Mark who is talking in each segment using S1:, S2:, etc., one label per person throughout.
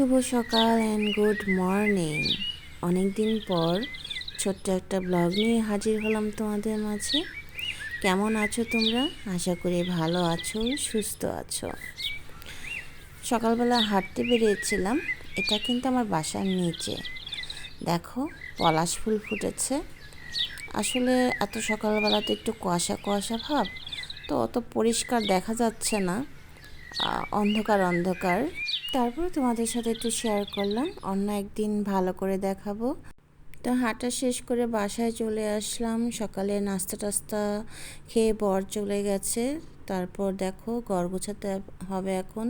S1: শুভ সকাল and good morning অনেক দিন পর ছোট্ট একটা ব্লগ নিয়ে হাজির হলাম তোমাদের মাঝে। কেমন আছো তোমরা? আশা করি ভালো আছো, সুস্থ আছো। সকালবেলা হাঁটতে বেরিয়েছিলাম, এটা কিন্তু আমার বাসার নিচে। দেখো, পলাশ ফুল ফুটেছে। আসলে এত সকালবেলা তো একটু কুয়াশা কুয়াশা ভাব, তো অত পরিষ্কার দেখা যাচ্ছে না। অন্ধকার অন্ধকার। তারপরে তোমাদের সাথে একটু শেয়ার করলাম। অন্য একদিন ভালো করে দেখাবো। তো হাঁটা শেষ করে বাসায় চলে আসলাম। সকালে নাস্তা টাস্তা খেয়ে বর চলে গেছে। তারপর দেখো ঘর গোছাতে হবে এখন।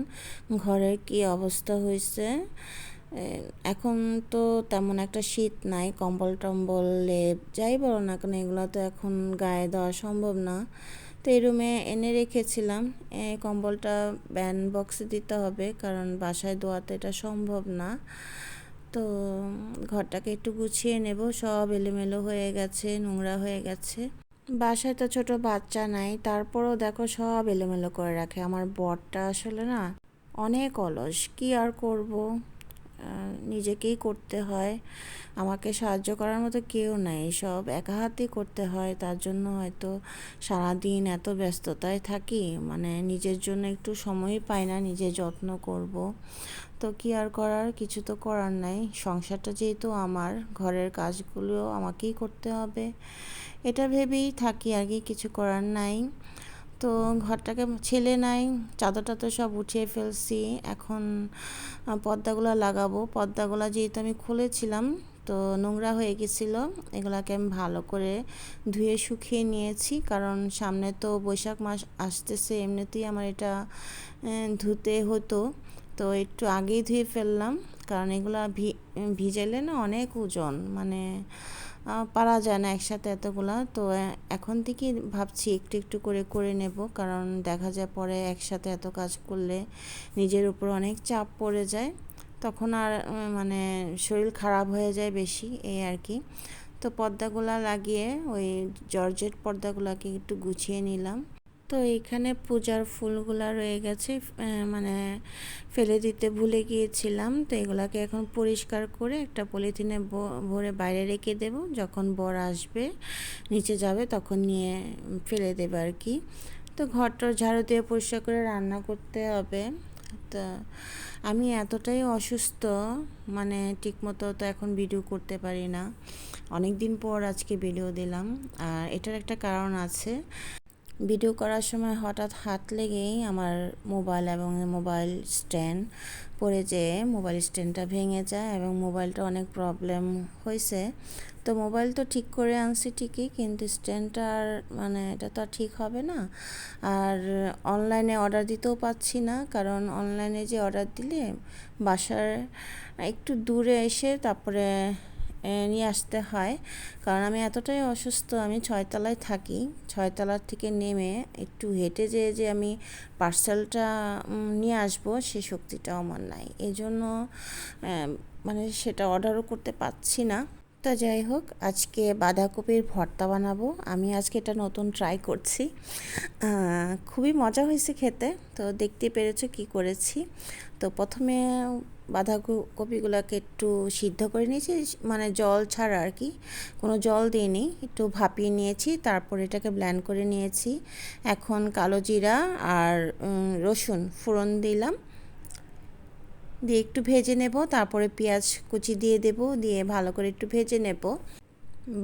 S1: ঘরের কি অবস্থা হয়েছে? এখন তো তেমন একটা শীত নাই, কম্বল টম্বল, লেপ, যাই বলো না কেন, এগুলো তো এখন গায়ে দেওয়া সম্ভব না। এই রুমে এনে রেখেছিলাম। এই কম্বলটা ব্যান্ড বক্সে দিতে হবে, কারণ বাসায় দোয়াতে এটা সম্ভব না। তো ঘরটাকে একটু গুছিয়ে নেব, সব এলোমেলো হয়ে গেছে, নোংরা হয়ে গেছে। বাসায় তো ছোট বাচ্চা নাই, তারপরও দেখো সব এলোমেলো করে রাখে। আমার বরটা আসলে না, অনেক অলস, কি আর করব? নিজেকেই করতে হয়। আমাকে সাহায্য করার মতো কেউ নাই। সব একা হাতেই করতে হয়। তার জন্য হয়তো সারাদিন এত ব্যস্ততায় থাকি। মানে নিজের জন্য একটু সময়ই পাই না। নিজে যত্ন করব। তো কি আর করার? কিছু তো করার নাই। সংসারটা যেহেতু আমার, ঘরের কাজগুলো আমাকেই করতে হবে। এটা ভেবেই থাকি আর কি। কিছু করার নাই। তো ঘরটাকে ছেলে নাই। চাদরটা তো সব উঠিয়ে ফেলছি। এখন পর্দাগুলো লাগাবো। পর্দাগুলো যেহেতু আমি খুলেছিলাম, তো নোংরা হয়ে গেছিল। এগুলাকে আমি ভালো করে ধুয়ে শুকিয়ে নিয়েছি, কারণ সামনে তো বৈশাখ মাস আসতেছে, এমনিতেই আমার এটা ধুতে হতো। তো একটু আগেই ধুয়ে ফেললাম, কারণ এগুলা ভিজাইলে না অনেক ওজন মানে পারা যায় না একসাথে এতগুলা। তো এখন থেকেই ভাবছি একটু একটু করে করে নেব। কারণ দেখা যায় পরে একসাথে এত কাজ করলে নিজের উপর অনেক চাপ পড়ে যায়। তখন আর মানে শরীর খারাপ হয়ে যায় বেশি, এই আর কি। তো পর্দাগুলা লাগিয়ে ওই জর্জেট পর্দাগুলাকে একটু গুছিয়ে নিলাম। তো এখানে পূজার ফুলগুলা রয়ে গেছে মানে ফেলে দিতে ভুলে গিয়েছিলাম। তো এগুলাকে এখন পরিষ্কার করে একটা পলিথিনে ভরে বাইরে রেখে দেব। যখন বর আসবে, নিচে যাবে, তখন নিয়ে ফেলে দেবে আর কি। তো ঘরটা ঝাড়ু দিয়ে পরিষ্কার করে রান্না করতে হবে। তা আমি এতটাই অসুস্থ মানে ঠিকমতো তো এখন ভিডিও করতে পারি না। অনেক দিন পর আজকে ভিডিও দিলাম। আর এটার একটা কারণ আছে। ভিডিও করার সময় হঠাৎ হাত লেগেই আমার মোবাইল এবং মোবাইল স্ট্যান্ড পড়ে যেয়ে মোবাইল স্ট্যান্ডটা ভেঙে যায় এবং মোবাইলটা অনেক প্রবলেম হয়েছে। তো মোবাইল তো ঠিক করে আনছি ঠিকই, কিন্তু স্ট্যান্ডটা আর মানে এটা তো আর ঠিক হবে না। আর অনলাইনে অর্ডার দিতেও পাচ্ছি না, কারণ অনলাইনে যে অর্ডার দিলে বাসার একটু দূরে এসে তারপরে নিয়ে আসতে হয়। কারণ আমি এতটাই অসুস্থ, আমি ছয়তলায় থাকি। ছয়তলার থেকে নেমে একটু হেঁটে যেয়ে যে আমি পার্সেলটা নিয়ে আসব, সে শক্তিটাও আমার নাই। এজন্য মানে সেটা অর্ডারও করতে পারছি না। তা যাই হোক, আজকে বাঁধাকপির ভর্তা বানাবো। আমি আজকে এটা নতুন ট্রাই করছি। খুবই মজা হয়েছে খেতে, তো দেখতে পেরেছ কি করেছি। তো প্রথমে বাঁধাকপিগুলোকে একটু সিদ্ধ করে নিয়েছি মানে জল ছাড়া আর কি। কোনো জল দিইনি, একটু ভাপিয়ে নিয়েছি, তারপর এটাকে ব্ল্যান্ড করে নিয়েছি। এখন কালো জিরা আর রসুন ফোড়ন দিলাম। দিয়ে একটু ভেজে নেব, তারপরে পেঁয়াজ কুচি দিয়ে দেব, দিয়ে ভালো করে একটু ভেজে নেব।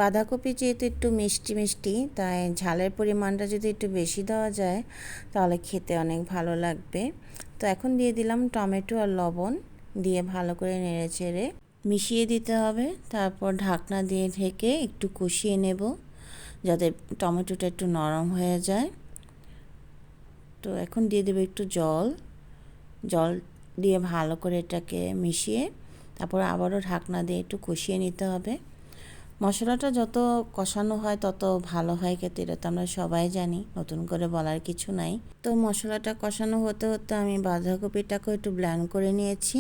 S1: বাঁধাকপি যেহেতু একটু মিষ্টি মিষ্টি, তাই ঝালের পরিমাণটা যদি একটু বেশি দেওয়া যায়, তাহলে খেতে অনেক ভালো লাগবে। তো এখন দিয়ে দিলাম টমেটো আর লবণ, দিয়ে ভালো করে নেড়ে চেড়ে মিশিয়ে দিতে হবে। তারপর ঢাকনা দিয়ে ঢেকে একটু কষিয়ে নেব, যাতে টমেটোটা একটু নরম হয়ে যায়। তো এখন দিয়ে দেবো একটু জল। জল দিয়ে ভালো করে এটাকে মিশিয়ে তারপর আবারও ঢাকনা দিয়ে একটু কষিয়ে নিতে হবে। মশলাটা যত কষানো হয় তত ভালো হয় খেতে, এটা তো আমরা সবাই জানি, নতুন করে বলার কিছু নাই। তো মশলাটা কষানো হতে হতে আমি বাঁধাকপিটাকেও একটু ব্ল্যান্ড করে নিয়েছি।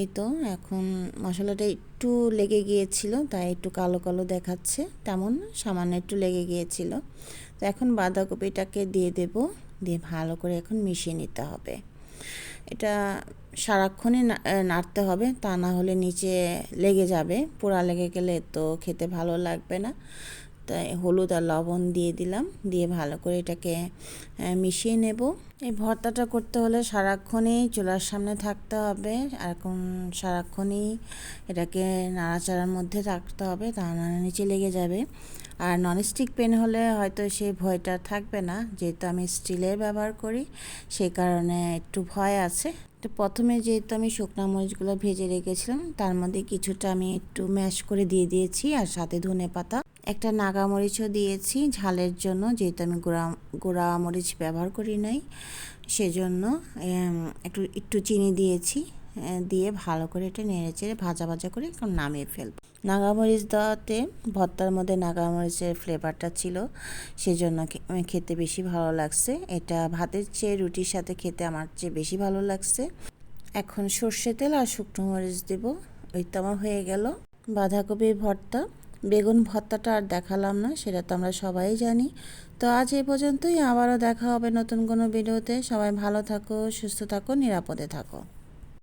S1: এই তো এখন মশলাটা একটু লেগে গিয়েছিল, তাই একটু কালো কালো দেখাচ্ছে, তেমন সামান্য একটু লেগে গিয়েছিল। তো এখন বাঁধাকপিটাকে দিয়ে দেব, দিয়ে ভালো করে এখন মিশিয়ে নিতে হবে। এটা সারাক্ষণই নাড়তে হবে, তা না হলে নিচে লেগে যাবে। পোড়া লেগে গেলে তো খেতে ভালো লাগবে না। তাই হলুদ আর লবণ দিয়ে দিলাম। দিয়ে ভালো করে এটাকে মিশিয়ে নেব। এই ভর্তাটা করতে হলে সারাক্ষণই চুলার সামনে থাকতে হবে। আর এখন সারাক্ষণই এটাকে নাড়াচাড়ার মধ্যে থাকতে হবে, তা না নিচে লেগে যাবে। আর ননস্টিক পেন হলে হয়তো সেই ভয়টা থাকবে না, যেহেতু আমি স্টিলের ব্যবহার করি সেই কারণে একটু ভয় আছে। তো প্রথমে যেহেতু আমি শুকনা মরিচগুলো ভেজে রেখেছিলাম, তার মধ্যে কিছুটা আমি একটু ম্যাশ করে দিয়ে দিয়েছি, আর সাথে ধনে পাতা একটা নাগা মরিচও দিয়েছি, ঝালের জন্য, যেহেতু আমি গোড়া গোড়া মরিচ ব্যবহার করি নাই, সেজন্য একটু একটু চিনি দিয়েছি দিয়ে ভালো করে এটা নেড়ে চেড়ে ভাজা ভাজা করে এখন নামিয়ে ফেলব। নাগামরিচ দেওয়াতে ভর্তার মধ্যে নাগামরিচের ফ্লেভারটা ছিল, সেজন্য খেতে বেশি ভালো লাগছে। এটা ভাতের চেয়ে রুটির সাথে খেতে আমার চেয়ে বেশি ভালো লাগছে। এখন সর্ষে তেল আর শুকনো মরিচ দেবো, ওই তো আমার হয়ে গেল। বাঁধাকপির ভর্তা বেগুন ভর্তাটা আর দেখালাম না, সেটা তো আমরা সবাই জানি। তো আজ এ পর্যন্তই, আবারও দেখা হবে নতুন কোনো ভিডিওতে। সবাই ভালো থাকো, সুস্থ থাকো, নিরাপদে থাকো।